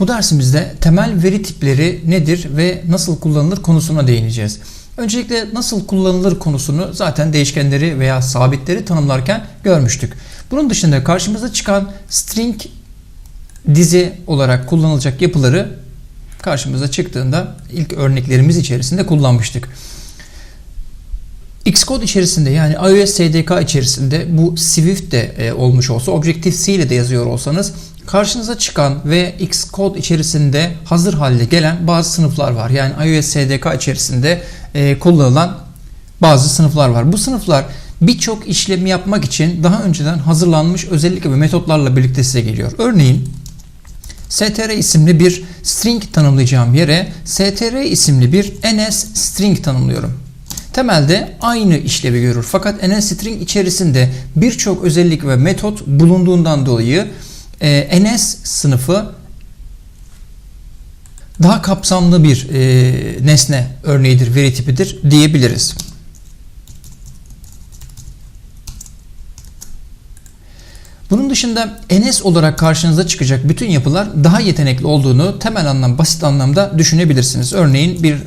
Bu dersimizde temel veri tipleri nedir ve nasıl kullanılır konusuna değineceğiz. Öncelikle nasıl kullanılır konusunu zaten değişkenleri veya sabitleri tanımlarken görmüştük. Bunun dışında karşımıza çıkan string dizi olarak kullanılacak yapıları karşımıza çıktığında ilk örneklerimiz içerisinde kullanmıştık. Xcode içerisinde yani iOS SDK içerisinde bu Swift de e, olmuş olsa Objective-C ile de yazıyor olsanız karşınıza çıkan ve Xcode içerisinde hazır halde gelen bazı sınıflar var. Yani iOS SDK içerisinde e, kullanılan bazı sınıflar var. Bu sınıflar birçok işlemi yapmak için daha önceden hazırlanmış özellikle ve metotlarla birlikte size geliyor. Örneğin str isimli bir string tanımlayacağım yere str isimli bir ns string tanımlıyorum. Temelde aynı işlevi görür. Fakat NSString içerisinde birçok özellik ve metot bulunduğundan dolayı e, NS sınıfı daha kapsamlı bir e, nesne örneğidir, veri tipidir diyebiliriz. Bunun dışında NS olarak karşınıza çıkacak bütün yapılar daha yetenekli olduğunu temel anlam, basit anlamda düşünebilirsiniz. Örneğin bir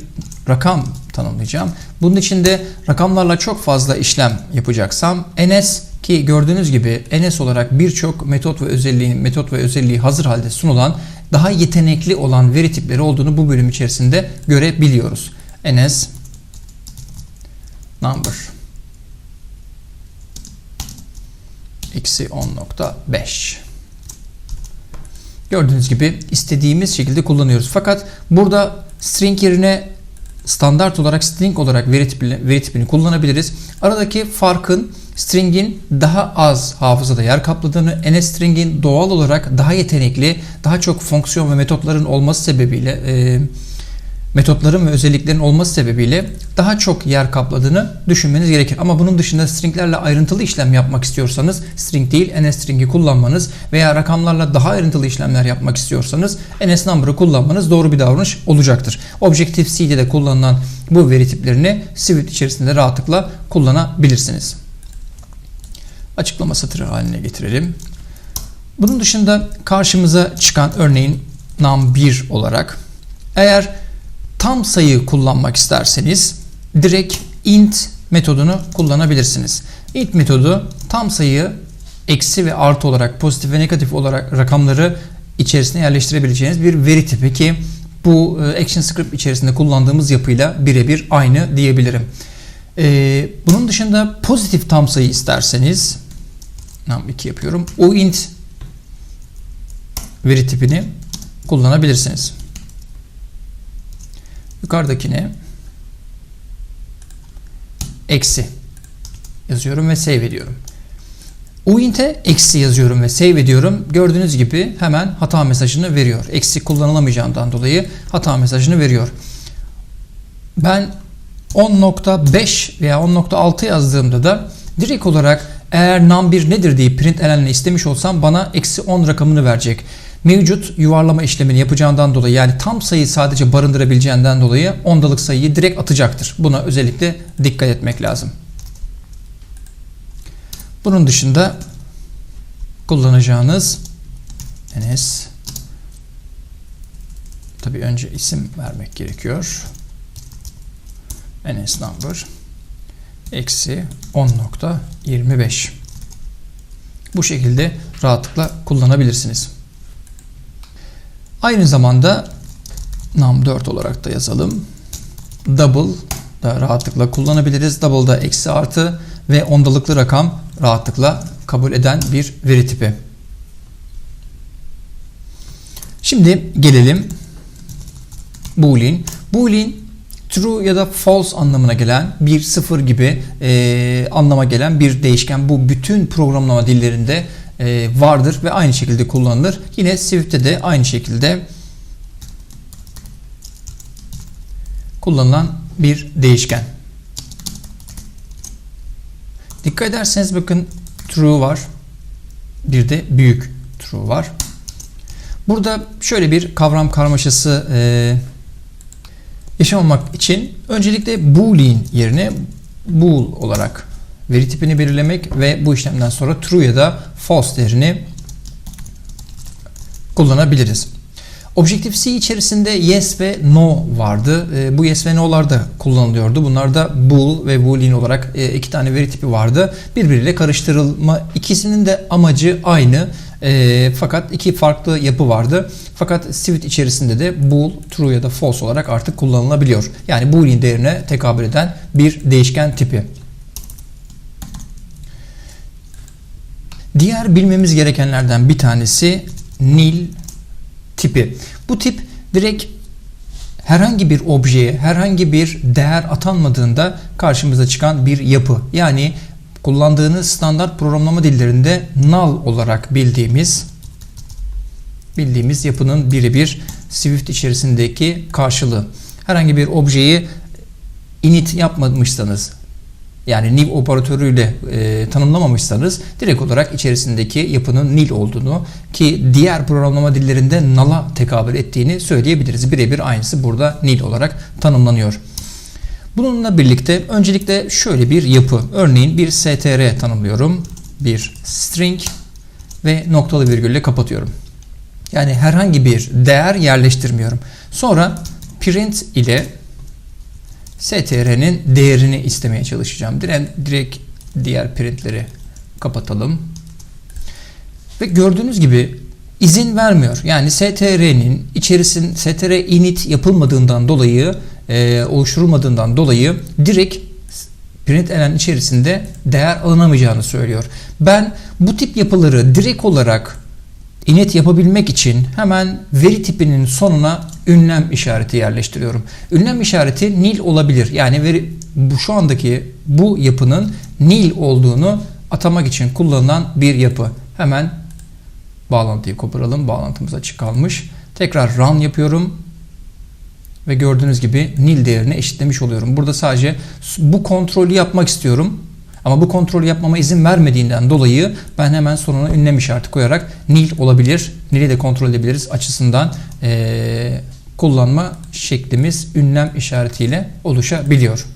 rakam tanımlayacağım. Bunun içinde rakamlarla çok fazla işlem yapacaksam NS ki gördüğünüz gibi NS olarak birçok metot ve özelliği metot ve özelliği hazır halde sunulan daha yetenekli olan veri tipleri olduğunu bu bölüm içerisinde görebiliyoruz. NS number eksi 10.5 Gördüğünüz gibi istediğimiz şekilde kullanıyoruz. Fakat burada string yerine standart olarak string olarak veri tipini, veri tipini kullanabiliriz. Aradaki farkın string'in daha az hafızada yer kapladığını, NSString'in doğal olarak daha yetenekli, daha çok fonksiyon ve metotların olması sebebiyle e, metotların ve özelliklerin olması sebebiyle daha çok yer kapladığını düşünmeniz gerekir. Ama bunun dışında stringlerle ayrıntılı işlem yapmak istiyorsanız string değil NSString'i kullanmanız veya rakamlarla daha ayrıntılı işlemler yapmak istiyorsanız NSNumber'ı kullanmanız doğru bir davranış olacaktır. Objective-C'de de kullanılan bu veri tiplerini Swift içerisinde rahatlıkla kullanabilirsiniz. Açıklama satırı haline getirelim. Bunun dışında karşımıza çıkan örneğin num1 olarak eğer tam sayı kullanmak isterseniz direkt int metodunu kullanabilirsiniz. Int metodu tam sayı eksi ve artı olarak pozitif ve negatif olarak rakamları içerisine yerleştirebileceğiniz bir veri tipi ki bu e, ActionScript içerisinde kullandığımız yapıyla birebir aynı diyebilirim. Ee, bunun dışında pozitif tam sayı isterseniz num2 yapıyorum. O int veri tipini kullanabilirsiniz. Yukarıdakine eksi yazıyorum ve save ediyorum. Uint'e eksi yazıyorum ve save ediyorum. Gördüğünüz gibi hemen hata mesajını veriyor. Eksi kullanılamayacağından dolayı hata mesajını veriyor. Ben 10.5 veya 10.6 yazdığımda da direkt olarak eğer num1 nedir diye print elenle istemiş olsam bana eksi 10 rakamını verecek mevcut yuvarlama işlemini yapacağından dolayı yani tam sayı sadece barındırabileceğinden dolayı ondalık sayıyı direkt atacaktır. Buna özellikle dikkat etmek lazım. Bunun dışında kullanacağınız ns tabi önce isim vermek gerekiyor. ns number eksi 10.25 bu şekilde rahatlıkla kullanabilirsiniz. Aynı zamanda num4 olarak da yazalım. Double da rahatlıkla kullanabiliriz. Double da eksi artı ve ondalıklı rakam rahatlıkla kabul eden bir veri tipi. Şimdi gelelim boolean. Boolean true ya da false anlamına gelen bir sıfır gibi e, anlama gelen bir değişken. Bu bütün programlama dillerinde e, vardır ve aynı şekilde kullanılır. Yine Swift'te de aynı şekilde kullanılan bir değişken. Dikkat ederseniz bakın true var. Bir de büyük true var. Burada şöyle bir kavram karmaşası e, yaşamamak için öncelikle boolean yerine bool olarak veri tipini belirlemek ve bu işlemden sonra true ya da false değerini kullanabiliriz. Objective-C içerisinde yes ve no vardı. E, bu yes ve no'lar da kullanılıyordu. Bunlarda bool ve boolean olarak e, iki tane veri tipi vardı. Birbiriyle karıştırılma ikisinin de amacı aynı. E, fakat iki farklı yapı vardı. Fakat Swift içerisinde de bool, true ya da false olarak artık kullanılabiliyor. Yani boolean değerine tekabül eden bir değişken tipi. Diğer bilmemiz gerekenlerden bir tanesi nil tipi. Bu tip direkt herhangi bir objeye, herhangi bir değer atanmadığında karşımıza çıkan bir yapı. Yani kullandığınız standart programlama dillerinde null olarak bildiğimiz bildiğimiz yapının birebir Swift içerisindeki karşılığı. Herhangi bir objeyi init yapmamışsanız yani nil operatörüyle e, tanımlamamışsanız direkt olarak içerisindeki yapının nil olduğunu ki diğer programlama dillerinde null'a tekabül ettiğini söyleyebiliriz. Birebir aynısı burada nil olarak tanımlanıyor. Bununla birlikte öncelikle şöyle bir yapı. Örneğin bir str tanımlıyorum. Bir string ve noktalı virgülle kapatıyorum. Yani herhangi bir değer yerleştirmiyorum. Sonra print ile str'nin değerini istemeye çalışacağım. Direkt diğer printleri kapatalım. Ve gördüğünüz gibi izin vermiyor. Yani str'nin içerisin str init yapılmadığından dolayı e, oluşturulmadığından dolayı direkt println içerisinde değer alınamayacağını söylüyor. Ben bu tip yapıları direkt olarak init yapabilmek için hemen veri tipinin sonuna ünlem işareti yerleştiriyorum. Ünlem işareti nil olabilir. Yani veri bu şu andaki bu yapının nil olduğunu atamak için kullanılan bir yapı. Hemen bağlantıyı koparalım. Bağlantımız açık kalmış. Tekrar run yapıyorum. Ve gördüğünüz gibi nil değerini eşitlemiş oluyorum. Burada sadece bu kontrolü yapmak istiyorum. Ama bu kontrolü yapmama izin vermediğinden dolayı ben hemen sonuna ünlem işareti koyarak nil olabilir. Nil'i de kontrol edebiliriz açısından ee, kullanma şeklimiz ünlem işaretiyle oluşabiliyor.